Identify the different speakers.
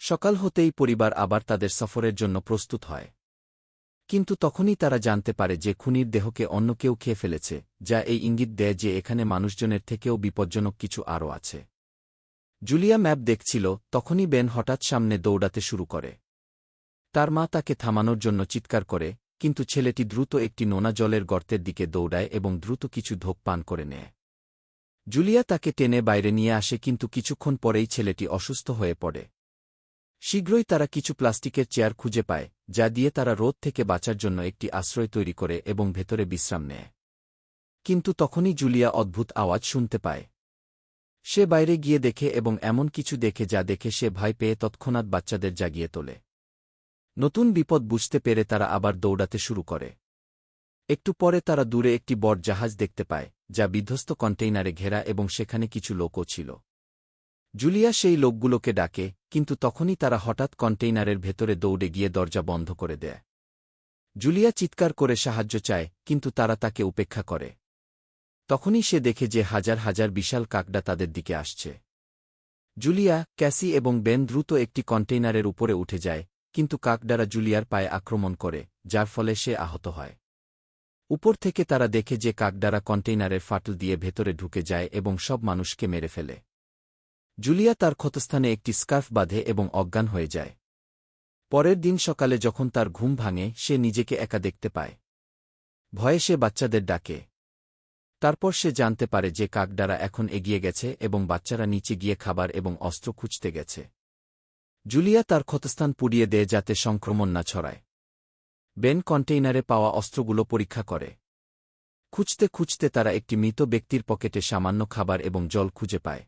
Speaker 1: সকাল হতেই পরিবার আবার তাদের সফরের জন্য প্রস্তুত হয়। কিন্তু তখনই তারা জানতে পারে যে খুনির দেহকে অন্য কেউ খেয়ে ফেলেছে, যা এই ইঙ্গিত দেয় যে এখানে মানুষজনের থেকেও বিপজ্জনক কিছু আরও আছে। জুলিয়া ম্যাপ দেখছিল, তখনই বেন হঠাৎ সামনে দৌড়াতে শুরু করে। তার মা তাকে থামানোর জন্য চিৎকার করে, কিন্তু ছেলেটি দ্রুত একটি নোনা জলের গর্তের দিকে দৌড়ায় এবং দ্রুত কিছু ধোপ পান করে নেয়। জুলিয়া তাকে টেনে বাইরে নিয়ে আসে, কিন্তু কিছুক্ষণ পরেই ছেলেটি অসুস্থ হয়ে পড়ে। শীঘ্রই তারা কিছু প্লাস্টিকের চেয়ার খুঁজে পায়, যা দিয়ে তারা রোদ থেকে বাঁচার জন্য একটি আশ্রয় তৈরি করে এবং ভেতরে বিশ্রাম নেয়। কিন্তু তখনই জুলিয়া অদ্ভুত আওয়াজ শুনতে পায়। সে বাইরে গিয়ে দেখে এবং এমন কিছু দেখে যা দেখে সে ভয় পেয়ে তৎক্ষণাৎ বাচ্চাদের জাগিয়ে তোলে। নতুন বিপদ বুঝতে পেরে তারা আবার দৌড়াতে শুরু করে। একটু পরে তারা দূরে একটি বড় জাহাজ দেখতে পায়, যা বিধ্বস্ত কন্টেইনারে ঘেরা এবং সেখানে কিছু লোকও ছিল। জুলিয়া সেই লোকগুলোকে ডাকে কিন্তু তখনই তারা হঠাৎ কন্টেইনারের ভেতরে দৌড়ে গিয়ে দরজা বন্ধ করে দেয়। জুলিয়া চিৎকার করে সাহায্য চায়, কিন্তু তারা তাকে উপেক্ষা করে। তখনই সে দেখে যে হাজার হাজার বিশাল কাকডা তাদের দিকে আসছে। জুলিয়া, ক্যাসি এবং বেন দ্রুত একটি কন্টেইনারের উপরে উঠে যায়, কিন্তু কাকডারা জুলিয়ার পায়ে আক্রমণ করে, যার ফলে সে আহত হয়। উপর থেকে তারা দেখে যে কাকডারা কন্টেইনারের ফাটল দিয়ে ভেতরে ঢুকে যায় এবং সব মানুষকে মেরে ফেলে। জুলিয়া তার ক্ষতস্থানে একটি স্কার্ফ বাঁধে এবং অজ্ঞান হয়ে যায়। পরের দিন সকালে যখন তার ঘুম ভাঙে, সে নিজেকে একা দেখতে পায়। ভয়ে সে বাচ্চাদের ডাকে। তারপর সে জানতে পারে যে কাকডারা এখন এগিয়ে গেছে এবং বাচ্চারা নিচে গিয়ে খাবার এবং অস্ত্র খুঁজতে গেছে। জুলিয়া তার ক্ষতস্থান পুড়িয়ে দেয় যাতে সংক্রমণ না ছড়ায়। বেন কন্টেইনারে পাওয়া অস্ত্রগুলো পরীক্ষা করে। খুঁজতে খুঁজতে তারা একটি মৃত ব্যক্তির পকেটে সামান্য খাবার এবং জল খুঁজে পায়।